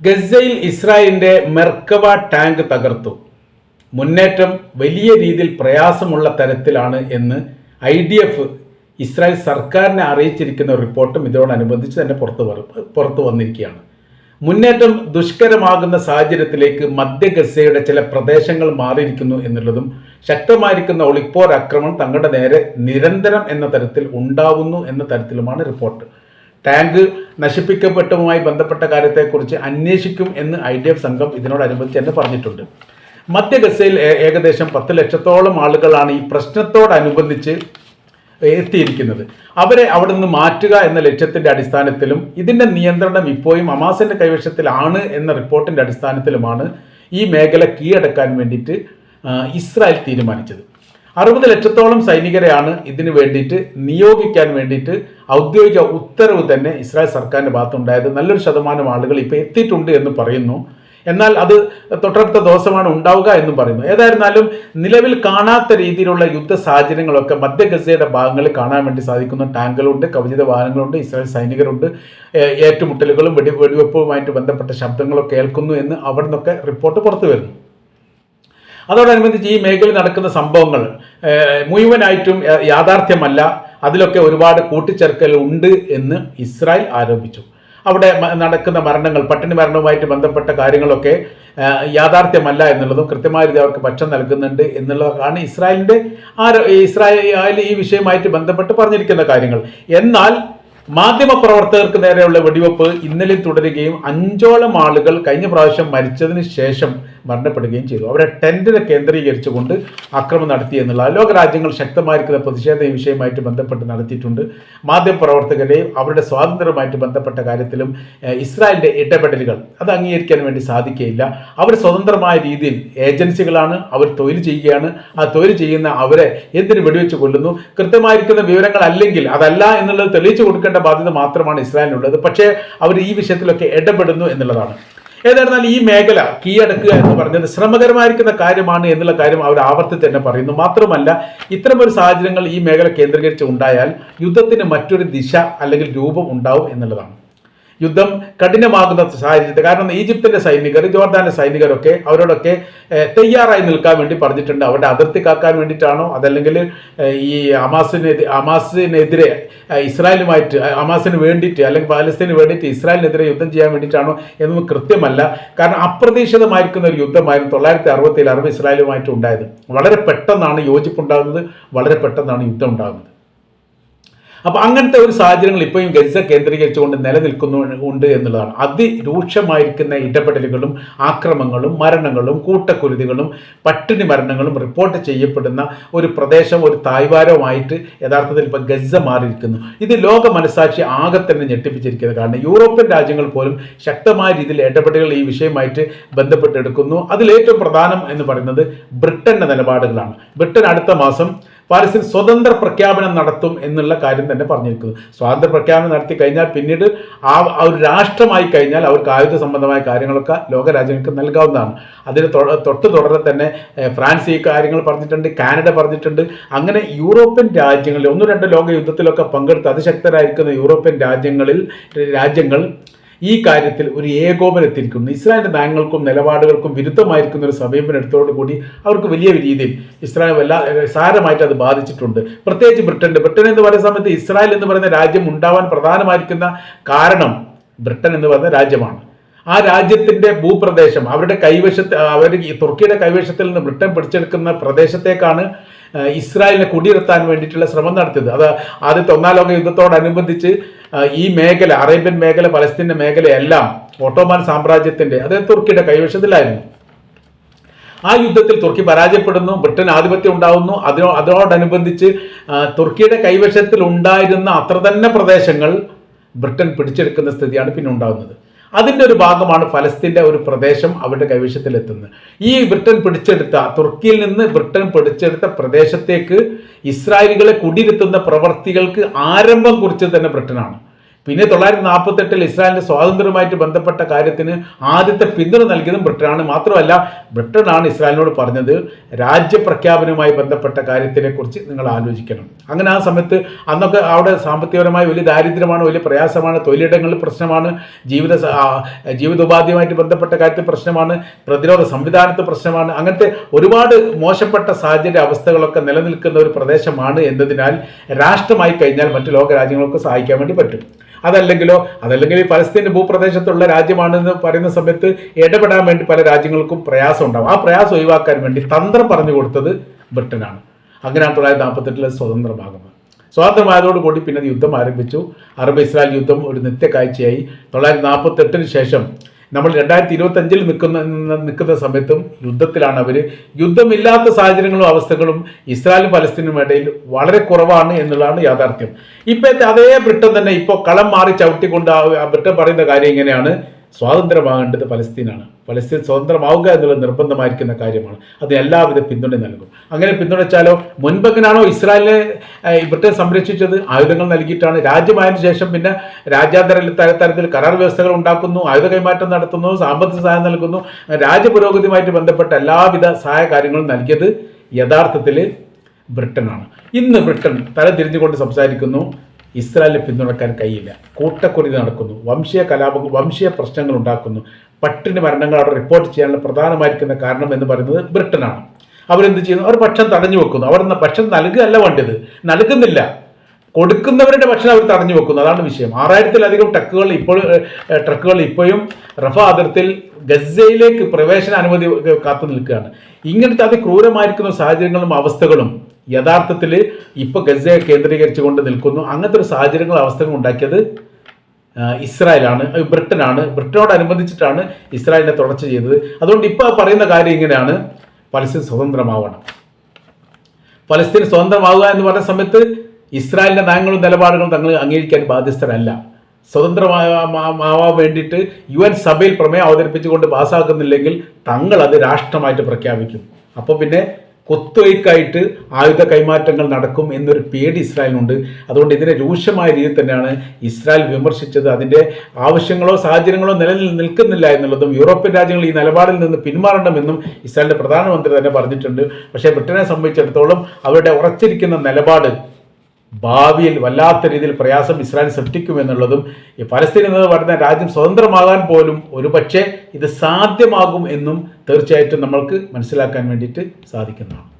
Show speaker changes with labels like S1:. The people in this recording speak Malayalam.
S1: ഗസയിൽ ഇസ്രായേലിന്റെ മെർക്കവ ടാങ്ക് തകർത്തു. മുന്നേറ്റം വലിയ രീതിയിൽ പ്രയാസമുള്ള തരത്തിലാണ് എന്ന് ഐ ഡി എഫ് ഇസ്രായേൽ സർക്കാരിനെ അറിയിച്ചിരിക്കുന്ന റിപ്പോർട്ടും ഇതോടനുബന്ധിച്ച് തന്നെ പുറത്തു പുറത്തു വന്നിരിക്കുകയാണ്. മുന്നേറ്റം ദുഷ്കരമാകുന്ന സാഹചര്യത്തിലേക്ക് മധ്യ ഗസയുടെ ചില പ്രദേശങ്ങൾ മാറിയിരിക്കുന്നു എന്നുള്ളതും ശക്തമായിരിക്കുന്ന ഒളിപ്പോർ ആക്രമണം തങ്ങളുടെ നേരെ നിരന്തരം എന്ന തരത്തിൽ ഉണ്ടാവുന്നു എന്ന തരത്തിലുമാണ് റിപ്പോർട്ട്. ടാങ്ക് നശിപ്പിക്കപ്പെട്ടതുമായി ബന്ധപ്പെട്ട കാര്യത്തെക്കുറിച്ച് അന്വേഷിക്കും എന്ന് ഐ ഡി എഫ് സംഘം ഇതിനോടനുബന്ധിച്ച് തന്നെ പറഞ്ഞിട്ടുണ്ട്. മധ്യ ഗസയിൽ ഏകദേശം പത്ത് ലക്ഷത്തോളം ആളുകളാണ് ഈ പ്രശ്നത്തോടനുബന്ധിച്ച് എത്തിയിരിക്കുന്നത്. അവരെ അവിടെ നിന്ന് മാറ്റുക എന്ന ലക്ഷ്യത്തിന്റെ അടിസ്ഥാനത്തിലും ഇതിന്റെ നിയന്ത്രണം ഇപ്പോഴും അമാസിന്റെ കൈവശത്തിലാണ് എന്ന റിപ്പോർട്ടിന്റെ അടിസ്ഥാനത്തിലുമാണ് ഈ മേഖല കീഴടക്കാൻ വേണ്ടിയിട്ട് ഇസ്രായേൽ തീരുമാനിച്ചത്. അറുപത് ലക്ഷത്തോളം സൈനികരെയാണ് ഇതിനു വേണ്ടിയിട്ട് നിയോഗിക്കാൻ വേണ്ടിയിട്ട് ഔദ്യോഗിക ഉത്തരവ് തന്നെ ഇസ്രായേൽ സർക്കാരിന്റെ ഭാഗത്തുണ്ടായത്. നല്ലൊരു ശതമാനം ആളുകൾ ഇപ്പോൾ എത്തിയിട്ടുണ്ട് എന്ന് പറയുന്നു. എന്നാൽ അത് തൊട്ടടുത്ത ദിവസമാണ് ഉണ്ടാവുക എന്നും പറയുന്നു. ഏതായിരുന്നാലും നിലവിൽ കാണാത്ത രീതിയിലുള്ള യുദ്ധ സാഹചര്യങ്ങളൊക്കെ മധ്യ ഗസയുടെ ഭാഗങ്ങളിൽ കാണാൻ വേണ്ടി സാധിക്കുന്നു. ടാങ്കുകളുണ്ട് കവചിത വാഹനങ്ങളുണ്ട് ഇസ്രായേൽ സൈനികരുണ്ട്. ഏറ്റുമുട്ടലുകളും വെടി വെടിവെപ്പുമായിട്ട് ബന്ധപ്പെട്ട ശബ്ദങ്ങളൊക്കെ കേൾക്കുന്നു എന്ന് അവിടെ നിന്നൊക്കെ റിപ്പോർട്ട് പുറത്തു വരുന്നു. അതോടനുബന്ധിച്ച് ഈ മേഖലയിൽ നടക്കുന്ന സംഭവങ്ങൾ മുഴുവനായിട്ടും യാഥാർത്ഥ്യമല്ല. അതിലൊക്കെ ഒരുപാട് കൂട്ടിച്ചേർക്കൽ ഉണ്ട് എന്ന് ഇസ്രായേൽ ആരോപിച്ചു. അവിടെ നടക്കുന്ന മരണങ്ങൾ പട്ടിണി മരണവുമായിട്ട് ബന്ധപ്പെട്ട കാര്യങ്ങളൊക്കെ യാഥാർത്ഥ്യമല്ല എന്നുള്ളതും കൃത്യമായ രീതി അവർക്ക് പക്ഷം നൽകുന്നുണ്ട് എന്നുള്ളതാണ് ഇസ്രായേലിന്റെ ആരോ ഇസ്രായേൽ ഈ വിഷയമായിട്ട് ബന്ധപ്പെട്ട് പറഞ്ഞിരിക്കുന്ന കാര്യങ്ങൾ. എന്നാൽ മാധ്യമപ്രവർത്തകർക്ക് നേരെയുള്ള വെടിവെപ്പ് ഇന്നലെ തുടരുകയും അഞ്ചോളം ആളുകൾ കഴിഞ്ഞ പ്രാവശ്യം മരിച്ചതിന് ശേഷം മരണപ്പെടുകയും ചെയ്തു. അവരെ ടെന്റിനെ കേന്ദ്രീകരിച്ചുകൊണ്ട് ആക്രമണം നടത്തി എന്നുള്ള ലോകരാജ്യങ്ങൾ ശക്തമായിരിക്കുന്ന പ്രതിഷേധ വിഷയമായിട്ട് ബന്ധപ്പെട്ട് നടത്തിയിട്ടുണ്ട്. മാധ്യമപ്രവർത്തകരെയും അവരുടെ സ്വാതന്ത്ര്യമായിട്ട് ബന്ധപ്പെട്ട കാര്യത്തിലും ഇസ്രായേലിന്റെ ഇടപെടലുകൾ അത് അംഗീകരിക്കാൻ വേണ്ടി സാധിക്കുകയില്ല. അവർ സ്വതന്ത്രമായ രീതിയിൽ ഏജൻസികളാണ് അവർ തൊഴിൽ ചെയ്യുകയാണ്. ആ തൊഴിൽ ചെയ്യുന്ന അവരെ എന്തിനു വെടിവെച്ച് കൊല്ലുന്നു? കൃത്യമായിരിക്കുന്ന വിവരങ്ങൾ അല്ലെങ്കിൽ അതല്ല എന്നുള്ളത് തെളിയിച്ചു കൊടുക്കേണ്ട ബാധ്യത മാത്രമാണ് ഇസ്രായേലിനുള്ളത്. പക്ഷേ അവർ ഈ വിഷയത്തിലൊക്കെ ഇടപെടുന്നു എന്നുള്ളതാണ്. ഏതായിരുന്നാലും ഈ മേഖല കീഴടക്കുക എന്ന് പറഞ്ഞത് ശ്രമകരമായിരിക്കുന്ന കാര്യമാണ് എന്നുള്ള കാര്യം അവർ ആവർത്തി തന്നെ പറയുന്നു. മാത്രമല്ല ഇത്തരമൊരു സാഹചര്യങ്ങൾ ഈ മേഖല കേന്ദ്രീകരിച്ച് ഉണ്ടായാൽ യുദ്ധത്തിന് മറ്റൊരു ദിശ അല്ലെങ്കിൽ രൂപം ഉണ്ടാവും എന്നുള്ളതാണ്. യുദ്ധം കഠിനമാകുന്ന സാഹചര്യത്തിൽ കാരണം ഈജിപ്തിന്റെ സൈനികർ ജോർദാന്റെ സൈനികരൊക്കെ അവരോടൊക്കെ തയ്യാറായി നിൽക്കാൻ വേണ്ടി പറഞ്ഞിട്ടുണ്ട്. അവരുടെ അതിർത്തി കാക്കാൻ വേണ്ടിയിട്ടാണോ? അതല്ലെങ്കിൽ ഈ അമാസിനെതിരെ അമാസിനെതിരെ ഇസ്രായേലുമായിട്ട് അമാസിന് വേണ്ടിയിട്ട് അല്ലെങ്കിൽ പാലസ്തീന് വേണ്ടിയിട്ട് ഇസ്രായേലിനെതിരെ യുദ്ധം ചെയ്യാൻ വേണ്ടിയിട്ടാണോ എന്നൊന്നും കൃത്യമല്ല. കാരണം അപ്രതീക്ഷിതമായിരിക്കുന്ന ഒരു യുദ്ധമായിരുന്നു തൊള്ളായിരത്തി അറുപത്തി അറബ് ഇസ്രായേലുമായിട്ട് ഉണ്ടായത്. വളരെ പെട്ടെന്നാണ് യോജിപ്പുണ്ടാകുന്നത് വളരെ പെട്ടെന്നാണ് യുദ്ധം ഉണ്ടാകുന്നത്. അപ്പൊ അങ്ങനത്തെ ഒരു സാഹചര്യങ്ങൾ ഇപ്പോഴും ഗസ കേന്ദ്രീകരിച്ചുകൊണ്ട് നിലനിൽക്കുന്നു ഉണ്ട് എന്നുള്ളതാണ്. അതിരൂക്ഷമായിരിക്കുന്ന ഇടപെടലുകളും ആക്രമങ്ങളും മരണങ്ങളും കൂട്ടക്കുരുതികളും പട്ടിണി മരണങ്ങളും റിപ്പോർട്ട് ചെയ്യപ്പെടുന്ന ഒരു പ്രദേശം ഒരു തായ്വാരവുമായിട്ട് യഥാർത്ഥത്തിൽ ഇപ്പൊ ഗസ മാറിയിരിക്കുന്നു. ഇത് ലോക മനസാക്ഷി ആകെ തന്നെ ഞെട്ടിപ്പിച്ചിരിക്കുന്നത് കാരണം യൂറോപ്യൻ രാജ്യങ്ങൾ പോലും ശക്തമായ രീതിയിൽ ഇടപെടലുകൾ ഈ വിഷയമായിട്ട് ബന്ധപ്പെട്ടെടുക്കുന്നു അതിലേറ്റവും പ്രധാനം എന്ന് പറയുന്നത് ബ്രിട്ടന്റെ നിലപാടുകളാണ്. ബ്രിട്ടൻ അടുത്ത മാസം പാലസ്തീൻ സ്വതന്ത്ര പ്രഖ്യാപനം നടത്തും എന്നുള്ള കാര്യം തന്നെ പറഞ്ഞിരിക്കുന്നു. സ്വാതന്ത്ര്യ പ്രഖ്യാപനം നടത്തി കഴിഞ്ഞാൽ പിന്നീട് ആ ഒരു രാഷ്ട്രമായി കഴിഞ്ഞാൽ അവർക്ക് ആയുധ സംബന്ധമായ കാര്യങ്ങളൊക്കെ ലോകരാജ്യങ്ങൾക്ക് നൽകാവുന്നതാണ്. അതിന് തൊട്ട് തുടരെ തന്നെ ഫ്രാൻസ് ഈ കാര്യങ്ങൾ പറഞ്ഞിട്ടുണ്ട് കാനഡ പറഞ്ഞിട്ടുണ്ട്. അങ്ങനെ യൂറോപ്യൻ രാജ്യങ്ങളിൽ ഒന്നു രണ്ട് ലോക യുദ്ധത്തിലൊക്കെ പങ്കെടുത്ത് അതിശക്തരായിരിക്കുന്ന യൂറോപ്യൻ രാജ്യങ്ങളിൽ രാജ്യങ്ങൾ ഈ കാര്യത്തിൽ ഒരു ഏകോപനത്തിരിക്കുന്നു ഇസ്രായേൽ നയങ്ങൾക്കും നിലപാടുകൾക്കും വിരുദ്ധമായിരിക്കുന്ന ഒരു സമീപനം എടുത്തോടുകൂടി അവർക്ക് വലിയ രീതിയിൽ ഇസ്രായേൽ എല്ലാ സാരമായിട്ട് അത് ബാധിച്ചിട്ടുണ്ട്. പ്രത്യേകിച്ച് ബ്രിട്ടൻ ബ്രിട്ടൻ എന്ന് പറയുന്ന സമയത്ത് ഇസ്രായേൽ എന്ന് പറയുന്ന രാജ്യം ഉണ്ടാവാൻ പ്രധാനമായിരിക്കുന്ന കാരണം ബ്രിട്ടൻ എന്ന് പറയുന്ന രാജ്യമാണ്. ആ രാജ്യത്തിന്റെ ഭൂപ്രദേശം അവരുടെ കൈവശത്ത് അവർ തുർക്കിയുടെ കൈവശത്തിൽ നിന്ന് ബ്രിട്ടൻ പിടിച്ചെടുക്കുന്ന പ്രദേശത്തേക്കാണ് ഇസ്രായേലിനെ കുടിയിരുത്താൻ വേണ്ടിയിട്ടുള്ള ശ്രമം നടത്തിയത്. അത് ആദ്യത്തെ ഒന്നാം ലോക യുദ്ധത്തോടനുബന്ധിച്ച് ഈ മേഖല അറേബ്യൻ മേഖല പലസ്തീന്റെ മേഖലയെല്ലാം ഓട്ടോമാൻ സാമ്രാജ്യത്തിന്റെ അതായത് തുർക്കിയുടെ കൈവശത്തിലായിരുന്നു. ആ യുദ്ധത്തിൽ തുർക്കി പരാജയപ്പെടുന്നു ബ്രിട്ടൻ ആധിപത്യം ഉണ്ടാവുന്നു. അതിനോ അതിനോടനുബന്ധിച്ച് തുർക്കിയുടെ കൈവശത്തിൽ ഉണ്ടായിരുന്ന അത്ര തന്നെ പ്രദേശങ്ങൾ ബ്രിട്ടൻ പിടിച്ചെടുക്കുന്ന സ്ഥിതിയാണ് പിന്നെ ഉണ്ടാകുന്നത് അതിന്റെ ഒരു ഭാഗമാണ് ഫലസ്തീന്റെ ഒരു പ്രദേശം അവരുടെ കൈവശത്തിലെത്തുന്നത്. ഈ ബ്രിട്ടൻ പിടിച്ചെടുത്ത തുർക്കിയിൽ നിന്ന് ബ്രിട്ടൻ പിടിച്ചെടുത്ത പ്രദേശത്തേക്ക് ഇസ്രായേലികളെ കുടിയിരുത്തുന്ന പ്രവർത്തികൾക്ക് ആരംഭം കുറിച്ചത് തന്നെ ബ്രിട്ടനാണ്. പിന്നെ തൊള്ളായിരത്തി നാൽപ്പത്തെട്ടിൽ ഇസ്രായേലിന്റെ സ്വാതന്ത്ര്യവുമായിട്ട് ബന്ധപ്പെട്ട കാര്യത്തിന് ആദ്യത്തെ പിന്തുണ നൽകിയതും ബ്രിട്ടനാണ്. മാത്രമല്ല ബ്രിട്ടനാണ് ഇസ്രായേലിനോട് പറഞ്ഞത് രാജ്യപ്രഖ്യാപനവുമായി ബന്ധപ്പെട്ട കാര്യത്തിനെ കുറിച്ച് നിങ്ങൾ ആലോചിക്കണം. അങ്ങനെ ആ സമയത്ത് അന്നൊക്കെ അവിടെ സാമ്പത്തികപരമായ വലിയ ദാരിദ്ര്യമാണ് വലിയ പ്രയാസമാണ് തൊഴിലിടങ്ങളിൽ പ്രശ്നമാണ് ജീവിത ജീവിതോപാധിയുമായിട്ട് ബന്ധപ്പെട്ട കാര്യത്തിൽ പ്രശ്നമാണ് പ്രതിരോധ സംവിധാനത്തെ പ്രശ്നമാണ്. അങ്ങനത്തെ ഒരുപാട് മോശപ്പെട്ട സാഹചര്യ അവസ്ഥകളൊക്കെ നിലനിൽക്കുന്ന ഒരു പ്രദേശമാണ് എന്നതിനാൽ രാഷ്ട്രമായി കഴിഞ്ഞാൽ മറ്റു ലോക രാജ്യങ്ങൾക്ക് സഹായിക്കാൻ വേണ്ടി പറ്റും. അതല്ലെങ്കിലോ അതല്ലെങ്കിൽ ഈ ഭൂപ്രദേശത്തുള്ള രാജ്യമാണെന്ന് പറയുന്ന സമയത്ത് ഇടപെടാൻ വേണ്ടി പല രാജ്യങ്ങൾക്കും പ്രയാസം ഉണ്ടാവും. ആ പ്രയാസം ഒഴിവാക്കാൻ വേണ്ടി തന്ത്രം പറഞ്ഞു കൊടുത്തത് ബ്രിട്ടനാണ്. അങ്ങനെയാണ് തൊള്ളായിരത്തി നാൽപ്പത്തെട്ടിലെ സ്വതന്ത്രമാകുന്നത്. സ്വാതന്ത്ര്യമായതോടുകൂടി പിന്നെ യുദ്ധം ആരംഭിച്ചു. അറബ് ഇസ്രായേൽ യുദ്ധം ഒരു നിത്യക്കാഴ്ചയായി തൊള്ളായിരത്തി നാൽപ്പത്തെട്ടിന് ശേഷം നമ്മൾ രണ്ടായിരത്തി ഇരുപത്തഞ്ചിൽ നിൽക്കുന്ന നിൽക്കുന്ന സമയത്തും യുദ്ധത്തിലാണ് അവർ യുദ്ധമില്ലാത്ത സാഹചര്യങ്ങളും അവസ്ഥകളും ഇസ്രായേലും പലസ്തീനും ഇടയിൽ വളരെ കുറവാണ് എന്നുള്ളതാണ് യാഥാർത്ഥ്യം. ഇപ്പോഴത്തെ അതേ ബ്രിട്ടൻ തന്നെ ഇപ്പോൾ കളം മാറി ചവിട്ടിക്കൊണ്ട് ആ ബ്രിട്ടൻ പറയുന്ന കാര്യം ഇങ്ങനെയാണ്. സ്വാതന്ത്ര്യമാകേണ്ടത് പലസ്തീനാണ്. പലസ്തീൻ സ്വതന്ത്രമാവുക എന്നുള്ളത് നിർബന്ധമായിരിക്കുന്ന കാര്യമാണ്. അത് എല്ലാവിധ പിന്തുണ നൽകും. അങ്ങനെ പിന്തുണച്ചാലോ? മുൻപെങ്ങനാണോ ഇസ്രായേലിനെ ബ്രിട്ടൻ സംരക്ഷിച്ചത്? ആയുധങ്ങൾ നൽകിയിട്ടാണ്. രാജ്യമായതിനു ശേഷം പിന്നെ രാജ്യാന്തര തരത്തിൽ കരാർ വ്യവസ്ഥകൾ ഉണ്ടാക്കുന്നു ആയുധ കൈമാറ്റം നടത്തുന്നു സാമ്പത്തിക സഹായം നൽകുന്നു. രാജ്യപുരോഗതിയുമായിട്ട് ബന്ധപ്പെട്ട എല്ലാവിധ സഹായ കാര്യങ്ങളും നൽകിയത് യഥാർത്ഥത്തിൽ ബ്രിട്ടനാണ്. ഇന്ന് ബ്രിട്ടൻ തല തിരിഞ്ഞുകൊണ്ട് സംസാരിക്കുന്നു. ഇസ്രായേലിനെ പിന്തുണക്കാൻ കഴിയില്ല. കൂട്ടക്കുരുതി നടക്കുന്നു. വംശീയ കലാപങ്ങൾ വംശീയ പ്രശ്നങ്ങൾ ഉണ്ടാക്കുന്നു. പട്ടിണി മരണങ്ങൾ അവിടെ റിപ്പോർട്ട് ചെയ്യാനുള്ള പ്രധാനമായിരിക്കുന്ന കാരണം എന്ന് പറയുന്നത് ബ്രിട്ടനാണ്. അവരെന്ത് ചെയ്യുന്നു? അവർ ഭക്ഷണം തടഞ്ഞു വെക്കുന്നു. അവർ ഭക്ഷണം നൽകുകയല്ല വേണ്ടത്. നൽകുന്നില്ല. കൊടുക്കുന്നവരുടെ ഭക്ഷണം അവർ തടഞ്ഞു വെക്കുന്നു. അതാണ് വിഷയം. ആറായിരത്തിലധികം ട്രക്കുകൾ ഇപ്പോൾ ട്രക്കുകൾ ഇപ്പോഴും റഫ അതിർത്തിൽ ഗസയിലേക്ക് പ്രവേശന അനുമതി കാത്തു നിൽക്കുകയാണ്. ഇങ്ങനത്തെ അതിക്രൂരമായിരിക്കുന്ന സാഹചര്യങ്ങളും അവസ്ഥകളും യഥാർത്ഥത്തിൽ ഇപ്പോൾ ഗസയെ കേന്ദ്രീകരിച്ചുകൊണ്ട് നിൽക്കുന്നു. അങ്ങനത്തെ ഒരു സാഹചര്യങ്ങൾ അവസ്ഥകളും ഉണ്ടാക്കിയത് ഇസ്രായേലാണ് ബ്രിട്ടനാണ്. ബ്രിട്ടനോടനുബന്ധിച്ചിട്ടാണ് ഇസ്രായേലിനെ തുടർച്ച ചെയ്തത്. അതുകൊണ്ട് ഇപ്പോൾ പറയുന്ന കാര്യം ഇങ്ങനെയാണ്. പലസ്തീൻ സ്വതന്ത്രമാവണം. പലസ്തീൻ സ്വതന്ത്രമാവുക എന്ന് പറഞ്ഞ സമയത്ത് ഇസ്രായേലിന്റെ നയങ്ങളും നിലപാടുകളും തങ്ങൾ അംഗീകരിക്കാൻ ബാധ്യസ്ഥരല്ല. സ്വതന്ത്രമാവാൻ വേണ്ടിയിട്ട് യു എൻ സഭയിൽ പ്രമേയം അവതരിപ്പിച്ചുകൊണ്ട് പാസ്സാക്കുന്നില്ലെങ്കിൽ തങ്ങൾ അത് രാഷ്ട്രമായിട്ട് പ്രഖ്യാപിക്കും. അപ്പോൾ പിന്നെ കൊത്തുവയ്ക്കായിട്ട് ആയുധ കൈമാറ്റങ്ങൾ നടക്കും എന്നൊരു പേടി ഇസ്രായേലിനുണ്ട്. അതുകൊണ്ട് ഇതിനെ രൂക്ഷമായ രീതിയിൽ തന്നെയാണ് ഇസ്രായേൽ വിമർശിച്ചത്. അതിന്റെ ആവശ്യങ്ങളോ സാഹചര്യങ്ങളോ നിലനിൽ നിൽക്കുന്നില്ല എന്നുള്ളതും യൂറോപ്യൻ രാജ്യങ്ങൾ ഈ നിലപാടിൽ നിന്ന് പിന്മാറണമെന്നും ഇസ്രായേലിന്റെ പ്രധാനമന്ത്രി തന്നെ പറഞ്ഞിട്ടുണ്ട്. പക്ഷേ ബ്രിട്ടനെ സംബന്ധിച്ചിടത്തോളം അവരുടെ ഉറച്ചിരിക്കുന്ന നിലപാട് ഭാവിയിൽ വല്ലാത്ത രീതിയിൽ പ്രയാസം ഇസ്രായേൽ സൃഷ്ടിക്കുമെന്നുള്ളതും ഈ പലസ്തീൻ എന്ന് പറയുന്ന രാജ്യം സ്വതന്ത്രമാകാൻ പോലും ഒരു പക്ഷേ ഇത് സാധ്യമാകും എന്നും തീർച്ചയായിട്ടും നമ്മൾക്ക് മനസ്സിലാക്കാൻ വേണ്ടിയിട്ട് സാധിക്കുന്നതാണ്.